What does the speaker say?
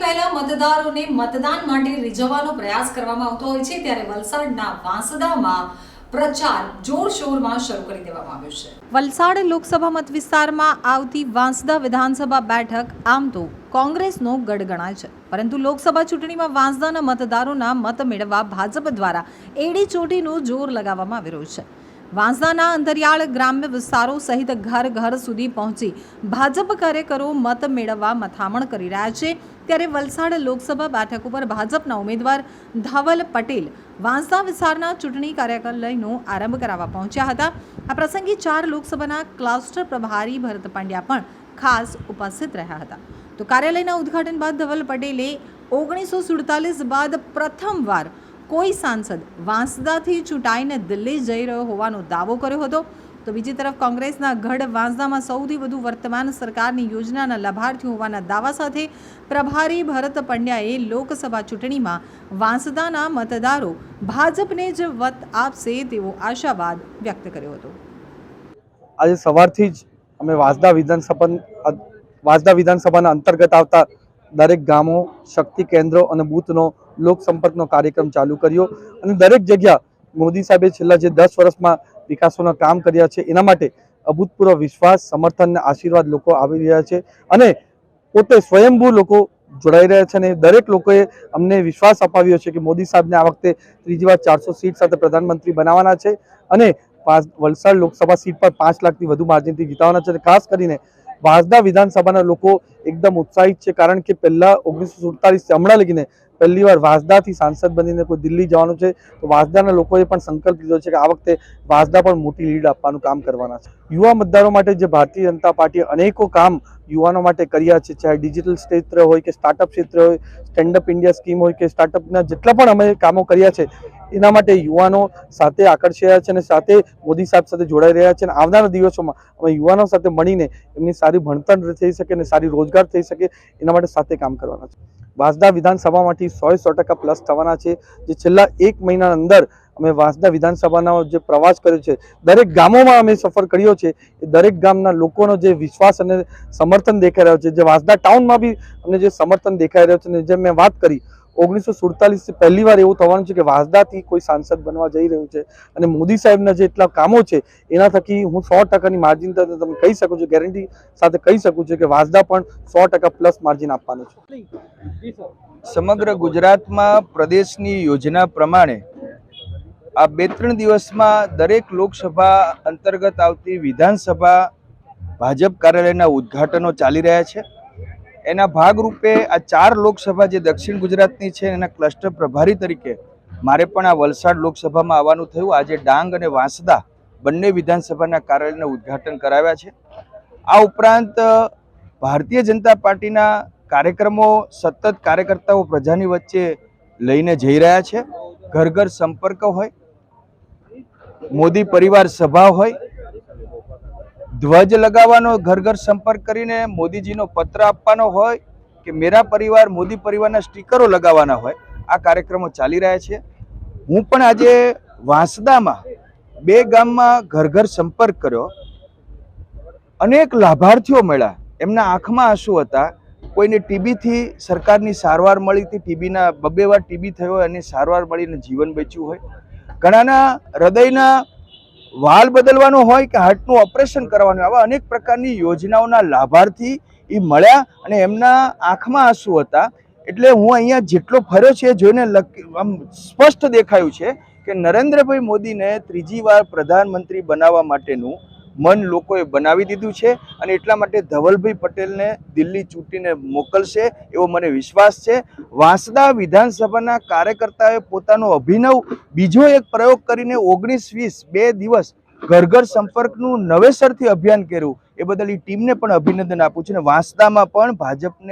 રહેલા મતદારોને મતદાન માટે રીઝવવાનો પ્રયાસ કરવામાં આવતો હોય છે, ત્યારે વલસાડના વાંસદામાં વલસાડ લોકસભા મત વિસ્તારમાં આવતી વાંસદા વિધાનસભા બેઠક આમ તો કોંગ્રેસનો ગઢ ગણાય છે. પરંતુ લોકસભા ચૂંટણીમાં વાંસદાના મતદારોના મત મેળવવા ભાજપ દ્વારા એડી ચોટીનું જોર લગાવવામાં આવી રહ્યું છે. વાંસદાના અંતરિયાળ ગ્રામ્ય વિસ્તારો સહિત ઘર ઘર સુધી પહોંચી ભાજપ કાર્યકરો મત મેળવવા મથામણ કરી રહ્યા છે. ત્યારે વલસાડ લોકસભા બેઠક ઉપર ભાજપના ઉમેદવાર ધવલ પટેલ વાંસદા વિસ્તારના ચૂંટણી કાર્યાલયનો આરંભ કરાવવા પહોંચ્યા હતા. આ પ્રસંગે ચાર લોકસભાના ક્લસ્ટર પ્રભારી ભરત પંડ્યા પણ ખાસ ઉપસ્થિત રહ્યા હતા. તો કાર્યાલયના ઉદ્ઘાટન બાદ ધવલ પટેલે ઓગણીસો સુડતાલીસ બાદ પ્રથમવાર કોઈ સાંસદ વાંસદાથી ચૂંટાઈને દિલ્હી જઈ રહ્યો હોવાનો દાવો કર્યો હતો. તો બીજી તરફ કોંગ્રેસના ગઢ વાંસદામાં સૌથી વધુ વર્તમાન સરકારની યોજનાના લાભાર્થીઓ હોવાના દાવા સાથે પ્રભારી ભરત પંડ્યાએ લોકસભા ચૂંટણીમાં વાંસદાના મતદારો ભાજપને જ વત આપશે તેવો આશાવાદ વ્યક્ત કર્યો હતો. આજે સવારથી જ અમે વાંસદા વિધાનસભા વાંસદા વિધાનસભાના અંતર્ગત આવતા દરેક ગામો શક્તિ કેન્દ્રો અને બૂથનો લોકસંપર્કનો કાર્યક્રમ ચાલુ કર્યો અને દરેક જગ્યા મોદી સાહેબે છેલ્લા જે દસ વર્ષમાં વિકાસોના કામ કર્યા છે, એના માટે અભૂતપૂર્વ વિશ્વાસ, સમર્થન અને આશીર્વાદ લોકો આવી રહ્યા છે અને પોતે સ્વયંભૂ લોકો જોડાઈ રહ્યા છે અને દરેક લોકોએ અમને વિશ્વાસ અપાવ્યો છે કે મોદી સાહેબને આ વખતે ત્રીજી વાર ચારસો સીટ સાથે પ્રધાનમંત્રી બનાવવાના છે અને વલસાડ લોકસભા સીટ પર પાંચ લાખથી વધુ માર્જિનથી જીતાવાના છે ખાસ કરીને વાંસદા વિધાનસભાના લોકો એકદમ ઉત્સાહિત છે કારણ કે પહેલા ઓગણીસો સુડતાલીસ હમણાં લગીને પહેલી વાર વાંસદાથી સાંસદ બનીને કોઈ દિલ્હી જવાનું છે, તો વાંસદાના લોકોએ પણ સંકલ્પ લીધો છે કે આ વખતે વાંસદા પણ મોટી લીડ આપવાનું કામ કરવાના છે. યુવા મતદારો માટે જે ભારતીય જનતા પાર્ટીએ અનેકો કામ યુવાનો માટે કર્યા છે, ચાહે ડિજિટલ ક્ષેત્ર હોય કે સ્ટાર્ટઅપ ક્ષેત્ર હોય સ્ટેન્ડઅપ ઇન્ડિયા સ્કીમ હોય કે સ્ટાર્ટઅપના જેટલા પણ અમે કામો કર્યા છે એના માટે યુવાનો સાથે આકર્ષાયા છે અને સાથે મોદી સાહેબ સાથે જોડાઈ રહ્યા છે અને આવનારા દિવસોમાં અમે યુવાનો સાથે મળીને એમની સારી ભણતર થઈ શકે અને સારી રોજગાર થઈ શકે એના માટે સાથે કામ કરવાના છે. વાંસદા વિધાનસભામાંથી સો સો ટકા પ્લસ થવાના છે. જે છેલ્લા એક મહિના અંદર અમે વાંસદા વિધાનસભાનો જે પ્રવાસ કર્યો છે, દરેક ગામોમાં અમે સફર કર્યો છે. એ દરેક ગામના લોકોનો જે વિશ્વાસ અને સમર્થન દેખાઈ રહ્યો છે. જે વાંસદા ટાઉનમાં બી અમને જે સમર્થન દેખાઈ રહ્યો છે અને જે મેં વાત કરી ઓગણીસો સુડતાલીસ પહેલી વાર એવું થવાનું છે કે વાંસદાથી કોઈ સાંસદ બનવા જઈ રહ્યું છે અને મોદી સાહેબના જે એટલા કામો છે એના થકી હું સો ટકાની માર્જિન તમે કહી શકું છું ગેરંટી સાથે કહી શકું છું કે વાંસદા પણ સો ટકા પ્લસ માર્જિન આપવાનું છે. સમગ્ર ગુજરાતમાં પ્રદેશની યોજના પ્રમાણે આ બે ત્રણ દિવસમાં દરેક લોકસભા અંતર્ગત આવતી વિધાનસભા ભાજપ કાર્યાલયના ઉદ્ઘાટનો ચાલી રહ્યા છે. એના ભાગરૂપે આ ચાર લોકસભા જે દક્ષિણ ગુજરાતની છે એના ક્લસ્ટર પ્રભારી તરીકે મારે પણ આ વલસાડ લોકસભામાં આવવાનું થયું. આજે ડાંગ અને વાંસદા બંને વિધાનસભાના કાર્યાલયને ઉદ્ઘાટન કરાવ્યા છે. આ ઉપરાંત ભારતીય જનતા પાર્ટીના કાર્યક્રમો સતત કાર્યકર્તાઓ પ્રજાની વચ્ચે લઈને જઈ રહ્યા છે. ઘર ઘર સંપર્ક હોય, મોદી પરિવાર સભા હોય ધ્વજ લગાવવાનો ઘર ઘર સંપર્ક કરીને મોદીજીનો પત્ર આપવાનો હોય કે મેરા પરિવાર, મોદી પરિવારના સ્ટીકરો લગાવવાના હોય, આ કાર્યક્રમો ચાલી રહ્યા છે. હું પણ આજે વાંસદામાં બે ગામમાં ઘર ઘર સંપર્ક કર્યો. અનેક લાભાર્થીઓ મળ્યા. એમના આંખમાં આંસુ હતા. કોઈને ટીબીથી સરકારની સારવાર મળી હતી. ટીબીના બબ્બે વાર ટીબી થયો હોય અને સારવાર મળીને જીવન બચ્યું હોય. ઘણાના હૃદયના વાલ બદલવાનો હોય કે હાર્ટનું ઓપરેશન કરવાનું આવા અનેક પ્રકારની યોજનાઓના લાભાર્થી એ મળ્યા અને એમના આંખમાં આંસુ હતા. એટલે હું અહીંયા જેટલો ફર્યો છે, જોઈને આમ સ્પષ્ટ દેખાયું છે કે નરેન્દ્રભાઈ મોદીને ત્રીજી વાર પ્રધાનમંત્રી બનાવવા માટેનું મન લોકોએ બનાવી દીધું છે અને એટલા માટે ધવલભાઈ પટેલને દિલ્હી ચૂંટીને મોકલશે એવો મને વિશ્વાસ છે. વાંસદા વિધાનસભાના કાર્યકર્તાઓએ પોતાનો અભિનવ બીજો એક પ્રયોગ કરીને ઓગણીસ વીસ બે દિવસ ઘર ઘર સંપર્કનું નવેસરથી અભિયાન કર્યું. એ બદલ એ ટીમને પણ અભિનંદન આપું છું અને વાંસદામાં પણ ભાજપને